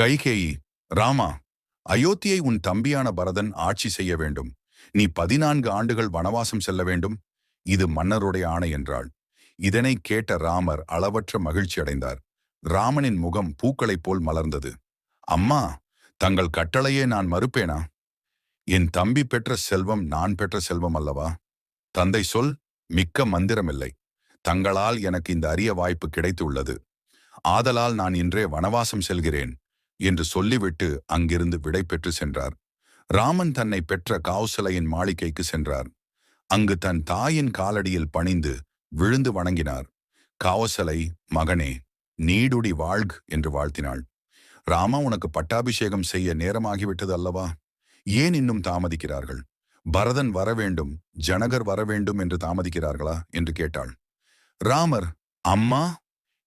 கைகேயி ராமா அயோத்தியை உன் தம்பியான பரதன் ஆட்சி செய்ய வேண்டும். நீ பதினான்கு ஆண்டுகள் வனவாசம் செல்ல வேண்டும். இது மன்னருடைய ஆணை என்றாள். இதனை கேட்ட ராமர் அளவற்ற மகிழ்ச்சி அடைந்தார். ராமனின் முகம் பூக்களைப் போல் மலர்ந்தது. அம்மா தங்கள் கட்டளையே நான் மறுப்பேனா? என் தம்பி பெற்ற செல்வம் நான் பெற்ற செல்வம் அல்லவா? தந்தை சொல் மிக்க மந்திரமில்லை. தங்களால் எனக்கு இந்த அரிய வாய்ப்பு கிடைத்துள்ளது. ஆதலால் நான் இன்றே வனவாசம் செல்கிறேன். என்று சொல்லிவிட்டு அங்கிருந்து விடை பெற்று சென்றார். ராமன் தன்னை பெற்ற காவுசலையின் மாளிகைக்கு சென்றார். அங்கு தன் தாயின் காலடியில் பணிந்து விழுந்து வணங்கினார். காவசலை மகனே நீடுடி வாழ்க் என்று வாழ்த்தினாள். ராமா உனக்கு பட்டாபிஷேகம் செய்ய நேரமாகிவிட்டது அல்லவா? ஏன் இன்னும் தாமதிக்கிறார்கள்? பரதன் வரவேண்டும் ஜனகர் வரவேண்டும் என்று தாமதிக்கிறார்களா? என்று கேட்டாள். ராமர் அம்மா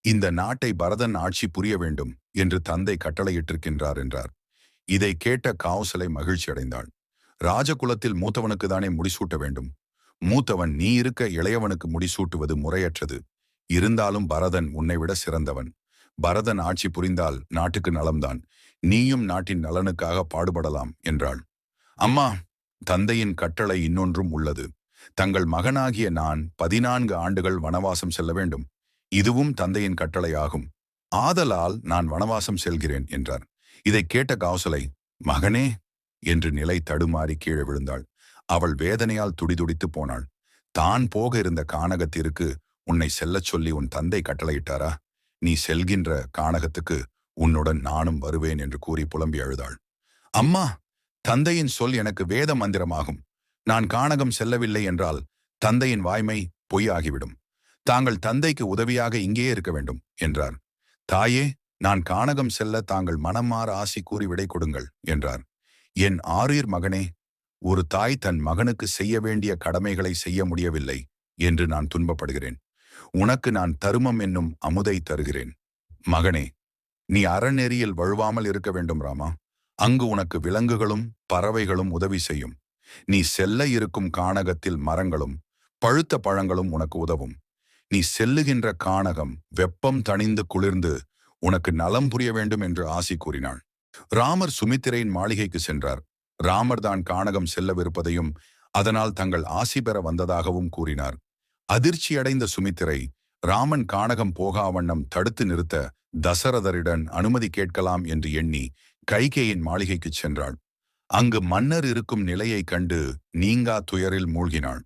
இந்த நாட்டை பரதன் ஆட்சி புரிய வேண்டும். என்று தந்தை கட்டளையிட்டிருக்கின்றார் என்றார். இதை கேட்ட காவுசலை மகிழ்ச்சி அடைந்தாள். ராஜகுலத்தில் மூத்தவனுக்கு தானே முடிசூட்ட வேண்டும். மூத்தவன் நீ இருக்க இளையவனுக்கு முடிசூட்டுவது முறையற்றது. இருந்தாலும் பரதன் உன்னை விட சிறந்தவன். பரதன் ஆட்சி புரிந்தால் நாட்டுக்கு நலம்தான். நீயும் நாட்டின் நலனுக்காக பாடுபடலாம் என்றாள். அம்மா தந்தையின் கட்டளை இன்னொன்றும் உள்ளது. தங்கள் மகனாகிய நான் பதினான்கு ஆண்டுகள் வனவாசம் செல்ல வேண்டும். இதுவும் தந்தையின் கட்டளையாகும். ஆதலால் நான் வனவாசம் செல்கிறேன் என்றார். இதை கேட்ட காவசலை மகனே என்று நிலை தடுமாறி கீழே விழுந்தாள். அவள் வேதனையால் துடிதுடித்து போனாள். தான் போக இருந்த கானகத்திற்கு உன்னை செல்லச் சொல்லி உன் தந்தை கட்டளையிட்டாரா? நீ செல்கின்ற கானகத்துக்கு உன்னுடன் நானும் வருவேன் என்று கூறி புலம்பி அழுதாள். அம்மா தந்தையின் சொல் எனக்கு வேத மந்திரமாகும். நான் கானகம் செல்லவில்லை என்றால் தந்தையின் வாய்மை பொய்யாகிவிடும். தாங்கள் தந்தைக்கு உதவியாக இங்கே இருக்க வேண்டும் என்றார். தாயே நான் கானகம் செல்ல தாங்கள் மனமாற ஆசி கூறி விடை கொடுங்கள் என்றார். என் ஆரியர் மகனே ஒரு தாய் தன் மகனுக்கு செய்ய வேண்டிய கடமைகளை செய்ய முடியவில்லை என்று நான் துன்பப்படுகிறேன். உனக்கு நான் தருமம் என்னும் அமுதை தருகிறேன். மகனே நீ அறநெறியில் வழுவாமல் இருக்க வேண்டும் ராமா. அங்கு உனக்கு விலங்குகளும் பறவைகளும் உதவி செய்யும். நீ செல்ல இருக்கும் கானகத்தில் மரங்களும் பழுத்த பழங்களும் உனக்கு உதவும். நீ செல்லுகின்ற கானகம் வெப்பம் தணிந்து குளிர்ந்து உனக்கு நலம் புரிய வேண்டும் என்று ஆசி கூறினாள். ராமர் சுமித்திரையின் மாளிகைக்கு சென்றார். ராமர் தான் கானகம் செல்லவிருப்பதையும் அதனால் தங்கள் ஆசி பெற வந்ததாகவும் கூறினார். அதிர்ச்சியடைந்த சுமித்திரை ராமன் கானகம் போகா வண்ணம் தடுத்து நிறுத்த தசரதரிடன் அனுமதி கேட்கலாம் என்று எண்ணி கைகேயின் மாளிகைக்குச் சென்றாள். அங்கு மன்னர் இருக்கும் நிலையைக் கண்டு நீங்கா துயரில் மூழ்கினாள்.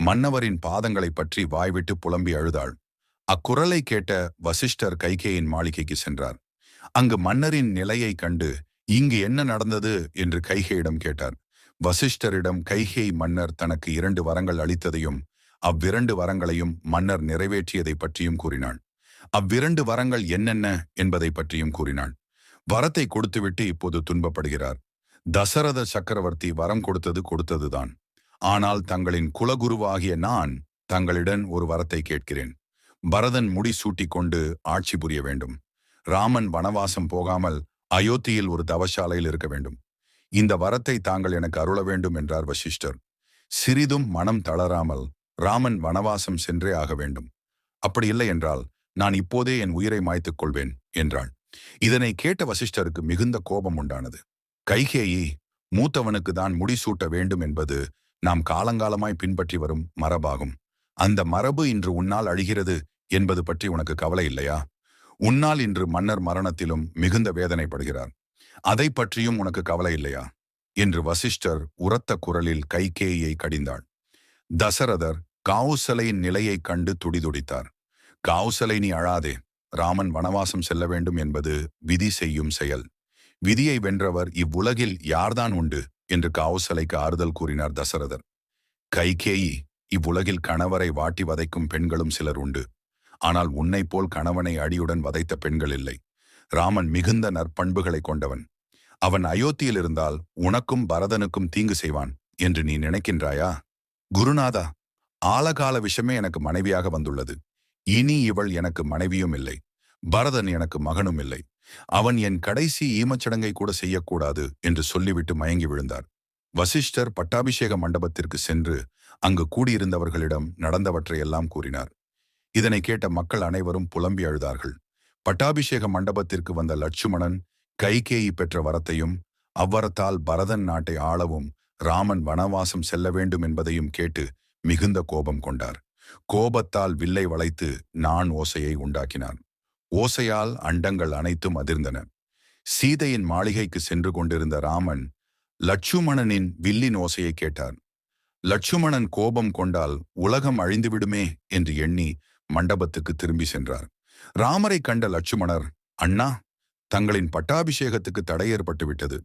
மன்னவரின் பாதங்களைப் பற்றி வாய்விட்டு புலம்பி அழுதாள். அக்குரலை கேட்ட வசிஷ்டர் கைகேயின் மாளிகைக்கு சென்றார். அங்கு மன்னரின் நிலையைக் கண்டு இங்கு என்ன நடந்தது? என்று கைகேயிடம் கேட்டார். வசிஷ்டரிடம் கைகே மன்னர் தனக்கு இரண்டு வரங்கள் அளித்ததையும் அவ்விரண்டு வரங்களையும் மன்னர் நிறைவேற்றியதை பற்றியும் கூறினாள். அவ்விரண்டு வரங்கள் என்னென்ன என்பதை பற்றியும் கூறினாள். வரத்தை கொடுத்துவிட்டு இப்போது துன்பப்படுகிறார். தசரத சக்கரவர்த்தி வரம் கொடுத்தது கொடுத்ததுதான். ஆனால் தங்களின் குலகுருவாகிய நான் தங்களிடம் ஒரு வரத்தை கேட்கிறேன். பரதன் முடி சூட்டிக் கொண்டு ஆட்சி புரிய வேண்டும். ராமன் வனவாசம் போகாமல் அயோத்தியில் ஒரு தவசாலையில் இருக்க வேண்டும். இந்த வரத்தை தாங்கள் எனக்கு அருள வேண்டும் என்றார் வசிஷ்டர். சிறிதும் மனம் தளராமல் ராமன் வனவாசம் சென்றே ஆக வேண்டும். அப்படி இல்லை என்றால் நான் இப்போதே என் உயிரை மாய்த்துக் கொள்வேன் என்றாள். இதனை கேட்ட வசிஷ்டருக்கு மிகுந்த கோபம் உண்டானது. கைகேயி மூத்தவனுக்கு தான் முடிசூட்ட வேண்டும் என்பது நாம் காலங்காலமாய் பின்பற்றி வரும் மரபாகும். அந்த மரபு இன்று உன்னால் அழிகிறது என்பது பற்றி உனக்கு கவலை இல்லையா? உன்னால் இன்று மன்னர் மரணத்திலும் மிகுந்த வேதனைப்படுகிறார். அதை பற்றியும் உனக்கு கவலை இல்லையா? என்று வசிஷ்டர் உரத்த குரலில் கைகேயை கடிந்தாள். தசரதர் காவுசலையின் நிலையைக் கண்டு துடிதுடித்தார். காவுசலை நீ அழாதே. ராமன் வனவாசம் செல்ல வேண்டும் என்பது விதி செய்யும் செயல். விதியை வென்றவர் இவ்வுலகில் யார்தான் உண்டு? என்று காவுசலைக்கு ஆறுதல் கூறினார் தசரதர். கைகேயி இவ்வுலகில் கணவரை வாட்டி வதைக்கும் பெண்களும் சிலர் உண்டு. ஆனால் உன்னை போல் கணவனை அடியுடன் வதைத்த பெண்கள் இல்லை. ராமன் மிகுந்த நற்பண்புகளை கொண்டவன். அவன் அயோத்தியில் இருந்தால் உனக்கும் பரதனுக்கும் தீங்கு செய்வான் என்று நீ நினைக்கின்றாயா? குருநாதா ஆலகால விஷமே எனக்கு மனைவியாக வந்துள்ளது. இனி இவள் எனக்கு மனைவியும் இல்லை. பரதன் எனக்கு மகனும் இல்லை. அவன் என் கடைசி ஈமச்சடங்கை கூட செய்யக்கூடாது என்று சொல்லிவிட்டு மயங்கி விழுந்தார். வசிஷ்டர் பட்டாபிஷேக மண்டபத்திற்கு சென்று அங்கு கூடியிருந்தவர்களிடம் நடந்தவற்றையெல்லாம் கூறினார். இதனை கேட்ட மக்கள் அனைவரும் புலம்பி அழுதார்கள். பட்டாபிஷேக மண்டபத்திற்கு வந்த லட்சுமணன் கைகேயி பெற்ற வரத்தையும் அவ்வரத்தால் பரதன் நாட்டை ஆளவும் ராமன் வனவாசம் செல்ல வேண்டும் என்பதையும் கேட்டு மிகுந்த கோபம் கொண்டார். கோபத்தால் வில்லை வளைத்து நான் ஓசையை உண்டாக்கினான். ஓசையால் அண்டங்கள் அனைத்தும் அதிர்ந்தன. சீதையின் மாளிகைக்கு சென்று கொண்டிருந்த ராமன் லட்சுமணனின் வில்லின் ஓசையை கேட்டார். லட்சுமணன் கோபம் கொண்டால் உலகம் அழிந்துவிடுமே என்று எண்ணி மண்டபத்துக்கு திரும்பி சென்றார். ராமரை கண்ட லட்சுமணர் அண்ணா தங்களின் பட்டாபிஷேகத்துக்கு தடை ஏற்பட்டுவிட்டது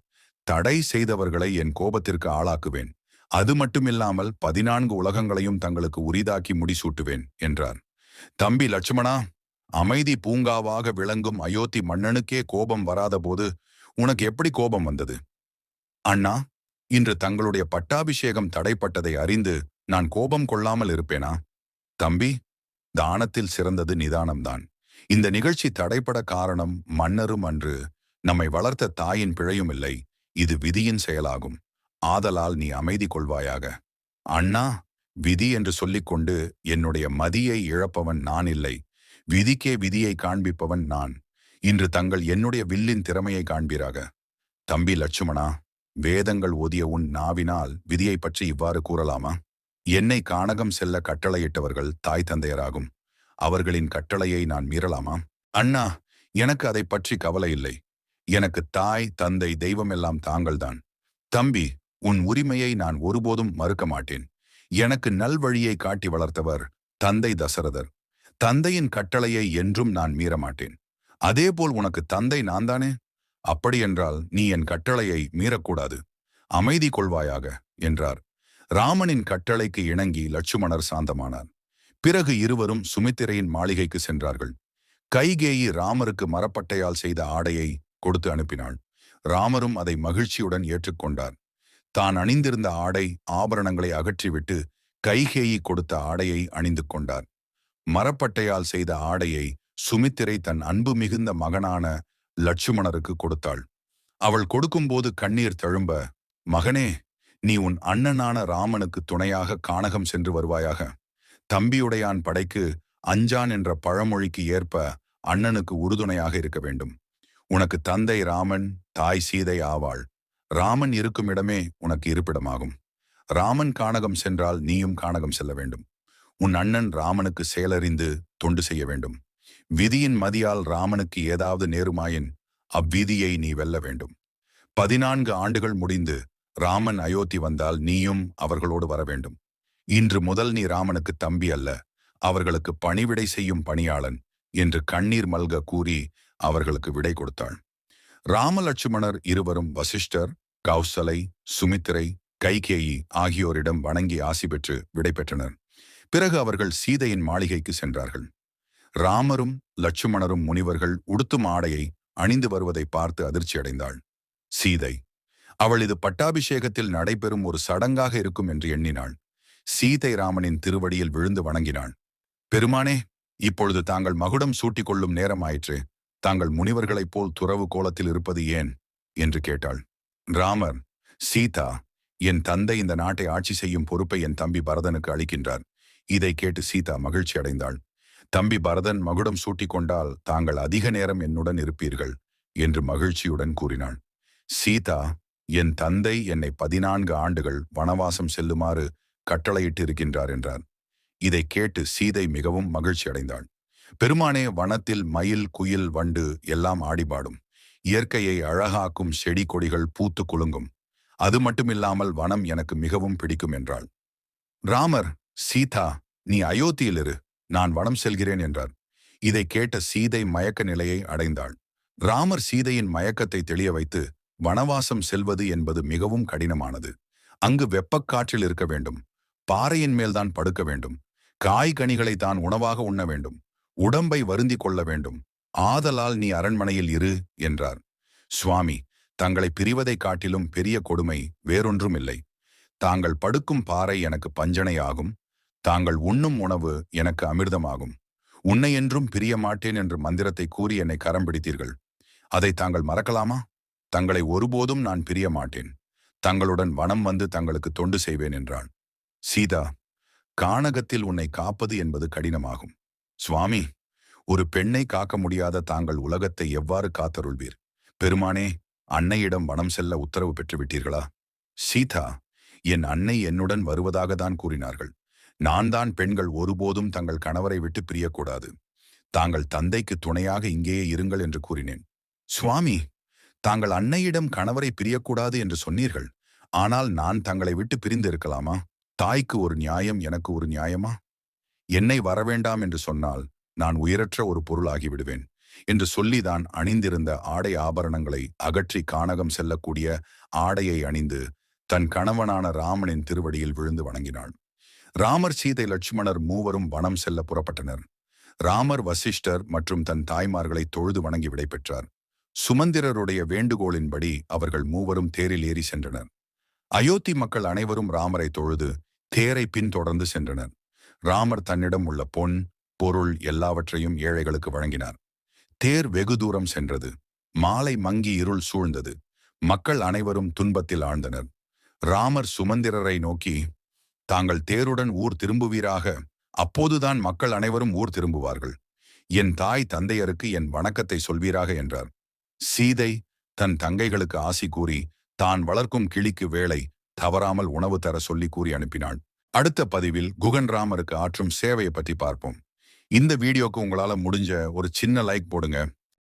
தடை செய்தவர்களை என் கோபத்திற்கு ஆளாக்குவேன். அது மட்டுமில்லாமல் பதினான்கு உலகங்களையும் தங்களுக்கு உரிதாக்கி முடிசூட்டுவேன் என்றார். தம்பி லட்சுமணா அமைதி பூங்காவாக விளங்கும் அயோத்தி மன்னனுக்கே கோபம் வராதபோது உனக்கு எப்படி கோபம் வந்தது? அண்ணா இன்று தங்களுடைய பட்டாபிஷேகம் தடைப்பட்டதை அறிந்து நான் கோபம் கொள்ளாமல் இருப்பேனா? தம்பி தானத்தில் சிறந்தது நிதானம்தான். இந்த நிகழ்ச்சி தடைப்பட காரணம் மன்னரும் அன்று நம்மை வளர்த்த தாயின் பிழையும் இல்லை. இது விதியின் செயலாகும். ஆதலால் நீ அமைதி கொள்வாயாக. அண்ணா விதி என்று சொல்லிக்கொண்டு என்னுடைய மதியை இழப்பவன் நான் இல்லை. விதிக்கே விதியை காண்பிப்பவன் நான். இன்று தங்கள் என்னுடைய வில்லின் திறமையை காண்பீராக. தம்பி லட்சுமணா வேதங்கள் ஓதிய உன் நாவினால் விதியை பற்றி இவ்வாறு கூறலாமா? என்னை கானகம் செல்ல கட்டளையிட்டவர்கள் தாய் தந்தையராகும். அவர்களின் கட்டளையை நான் மீறலாமா? அண்ணா எனக்கு அதை பற்றி கவலை இல்லை. எனக்கு தாய் தந்தை தெய்வமெல்லாம் தாங்கள்தான். தம்பி உன் உரிமையை நான் ஒருபோதும் மறுக்க மாட்டேன். எனக்கு நல்வழியை காட்டி வளர்த்தவர் தந்தை தசரதர். தந்தையின் கட்டளையை என்றும் நான் மீறமாட்டேன். அதேபோல் உனக்கு தந்தை நான் தானே அப்படியென்றால் நீ என் கட்டளையை மீறக்கூடாது. அமைதி கொள்வாயாக என்றார். ராமனின் கட்டளைக்கு இணங்கி லட்சுமணர் சாந்தமானார். பிறகு இருவரும் சுமித்திரையின் மாளிகைக்கு சென்றார்கள். கைகேயி ராமருக்கு மரப்பட்டையால் செய்த ஆடையை கொடுத்து அனுப்பினாள். ராமரும் அதை மகிழ்ச்சியுடன் ஏற்றுக்கொண்டார். தான் அணிந்திருந்த ஆடை ஆபரணங்களை அகற்றிவிட்டு கைகேயி கொடுத்த ஆடையை அணிந்து கொண்டார். மரப்பட்டையால் செய்த ஆடையை சுமித்திரை தன் அன்பு மிகுந்த மகனான லட்சுமணருக்கு கொடுத்தாள். அவள் கொடுக்கும்போது கண்ணீர் தழும்ப மகனே நீ உன் அண்ணனான ராமனுக்கு துணையாக கானகம் சென்று வருவாயாக. தம்பியுடையான் படைக்கு அஞ்சான் என்ற பழமொழிக்கு ஏற்ப அண்ணனுக்கு உறுதுணையாக இருக்க வேண்டும். உனக்கு தந்தை ராமன் தாய் சீதை ஆவாள். ராமன் இருக்கும் இடமே உனக்கு இருப்பிடமாகும். ராமன் கானகம் சென்றால் நீயும் கானகம் செல்ல வேண்டும். உன் அண்ணன் ராமனுக்கு செயலறிந்து தொண்டு செய்ய வேண்டும். விதியின் மதியால் ராமனுக்கு ஏதாவது நேருமாயின் அவ்விதியை நீ வெல்ல வேண்டும். பதினான்கு ஆண்டுகள் முடிந்து ராமன் அயோத்தி வந்தால் நீயும் அவர்களோடு வர வேண்டும். இன்று முதல் நீ ராமனுக்கு தம்பி அல்ல அவர்களுக்கு பணிவிடை செய்யும் பணியாளன் என்று கண்ணீர் மல்க கூறி அவர்களுக்கு விடை கொடுத்தாள். ராமலட்சுமணர் இருவரும் வசிஷ்டர் கௌசலை சுமித்திரை கைகேயி ஆகியோரிடம் வணங்கி ஆசி பெற்று விடை பெற்றனர். பிறகு அவர்கள் சீதையின் மாளிகைக்கு சென்றார்கள். ராமரும் லட்சுமணரும் முனிவர்கள் உடுத்தும் ஆடையை அணிந்து வருவதை பார்த்து அதிர்ச்சியடைந்தாள் சீதை அவள் இது பட்டாபிஷேகத்தில் நடைபெறும் ஒரு சடங்காக இருக்கும் என்று எண்ணினாள். சீதை ராமனின் திருவடியில் விழுந்து வணங்கினாள். பெருமானே இப்பொழுது தாங்கள் மகுடம் சூட்டிக் கொள்ளும் நேரமாயிற்று. தாங்கள் முனிவர்களைப் போல் துறவு கோலத்தில் இருப்பது ஏன்? என்று கேட்டாள். ராமர் சீதா என் தந்தை இந்த நாட்டை ஆட்சி செய்யும் பொறுப்பை என் தம்பி பரதனுக்கு அளிக்கின்றார். இதை கேட்டு சீதா மகிழ்ச்சி அடைந்தாள். தம்பி பரதன் மகுடம் சூட்டிக் கொண்டால் தாங்கள் அதிக நேரம் என்னுடன் இருப்பீர்கள் என்று மகிழ்ச்சியுடன் கூறினாள். சீதா என் தந்தை என்னை பதினான்கு ஆண்டுகள் வனவாசம் செல்லுமாறு கட்டளையிட்டிருக்கின்றார் என்றார். இதை கேட்டு சீதை மிகவும் மகிழ்ச்சி அடைந்தாள். பெருமானே வனத்தில் மயில் குயில் வண்டு எல்லாம் ஆடிபாடும் இயற்கையை அழகாக்கும் செடி கொடிகள் பூத்து குலுங்கும். அது மட்டுமில்லாமல் வனம் எனக்கு மிகவும் பிடிக்கும் என்றாள். ராமர் சீதா நீ அயோத்தியில் இரு நான் வனம் செல்கிறேன் என்றார். இதை கேட்ட சீதை மயக்க நிலையை அடைந்தாள். ராமர் சீதையின் மயக்கத்தை தெளிய வைத்து வனவாசம் செல்வது என்பது மிகவும் கடினமானது. அங்கு வெப்பக்காற்றில் இருக்க வேண்டும். பாறையின் மேல்தான் படுக்க வேண்டும். காய் கனிகளை தான் உணவாக உண்ண வேண்டும். உடம்பை வருந்தி கொள்ள வேண்டும். ஆதலால் நீ அரண்மனையில் இரு என்றார். சுவாமி தங்களை பிரிவதைக் காட்டிலும் பெரிய கொடுமை வேறொன்றும் இல்லை தாங்கள் படுக்கும் பாறை எனக்கு பஞ்சனை ஆகும் தாங்கள் உண்ணும் உணவு எனக்கு அமிர்தமாகும். உன்னை என்றும் பிரிய மாட்டேன் என்று மந்திரத்தை கூறி என்னை கரம் பிடித்தீர்கள். அதை தாங்கள் மறக்கலாமா? தங்களை ஒருபோதும் நான் பிரிய மாட்டேன். தங்களுடன் வனம் வந்து தங்களுக்கு தொண்டு செய்வேன் என்றான் சீதா கானகத்தில் உன்னை காப்பது என்பது கடினமாகும். சுவாமி ஒரு பெண்ணை காக்க முடியாத தாங்கள் உலகத்தை எவ்வாறு காத்தருள்வீர்? பெருமானே அன்னையிடம் வனம் செல்ல உத்தரவு பெற்றுவிட்டீர்களா? சீதா என் அன்னை என்னுடன் வருவதாக தான் கூறினார்கள். நான் தான் பெண்கள் ஒருபோதும் தங்கள் கணவரை விட்டு பிரியக்கூடாது. தாங்கள் தந்தைக்கு துணையாக இங்கேயே இருங்கள் என்று கூறினேன். சுவாமி தாங்கள் அன்னையிடம் கணவரை பிரியக்கூடாது என்று சொன்னீர்கள். ஆனால் நான் தங்களை விட்டு பிரிந்து இருக்கலாமா தாய்க்கு ஒரு நியாயம் எனக்கு ஒரு நியாயமா? என்னை வரவேண்டாம் என்று சொன்னால் நான் உயிரற்ற ஒரு பொருளாகிவிடுவேன் என்று சொல்லிதான் அணிந்திருந்த ஆடை ஆபரணங்களை அகற்றி கானகம் செல்லக்கூடிய ஆடையை அணிந்து தன் கணவனான ராமனின் திருவடியில் விழுந்து வணங்கினாள். ராமர் சீதை லட்சுமணர் மூவரும் வனம் செல்ல புறப்பட்டனர். ராமர் வசிஷ்டர் மற்றும் தன் தாய்மார்களை தொழுது வணங்கி விடைபெற்றார் சுமந்திரருடைய வேண்டுகோளின்படி அவர்கள் மூவரும் தேரில் ஏறி சென்றனர். அயோத்தி மக்கள் அனைவரும் ராமரை தொழுது தேரை பின்தொடர்ந்து சென்றனர். ராமர் தன்னிடம் உள்ள பொன் பொருள் எல்லாவற்றையும் ஏழைகளுக்கு வழங்கினார். தேர் வெகு தூரம் சென்றது. மாலை மங்கி இருள் சூழ்ந்தது. மக்கள் அனைவரும் துன்பத்தில் ஆழ்ந்தனர். ராமர் சுமந்திரரை நோக்கி தாங்கள் தேருடன் ஊர் திரும்புவீராக. அப்போதுதான் மக்கள் அனைவரும் ஊர் திரும்புவார்கள். என் தாய் தந்தையருக்கு என் வணக்கத்தை சொல்வீராக என்றார். சீதை தன் தங்கைகளுக்கு ஆசி கூறி தான் வளர்க்கும் கிளிக்கு வேலை தவறாமல் உணவு தர சொல்லி கூறி அனுப்பினாள். அடுத்த பதிவில் குகன் ராமருக்கு ஆற்றும் சேவையை பற்றி பார்ப்போம். இந்த வீடியோக்கு உங்களால முடிஞ்ச ஒரு சின்ன லைக் போடுங்க.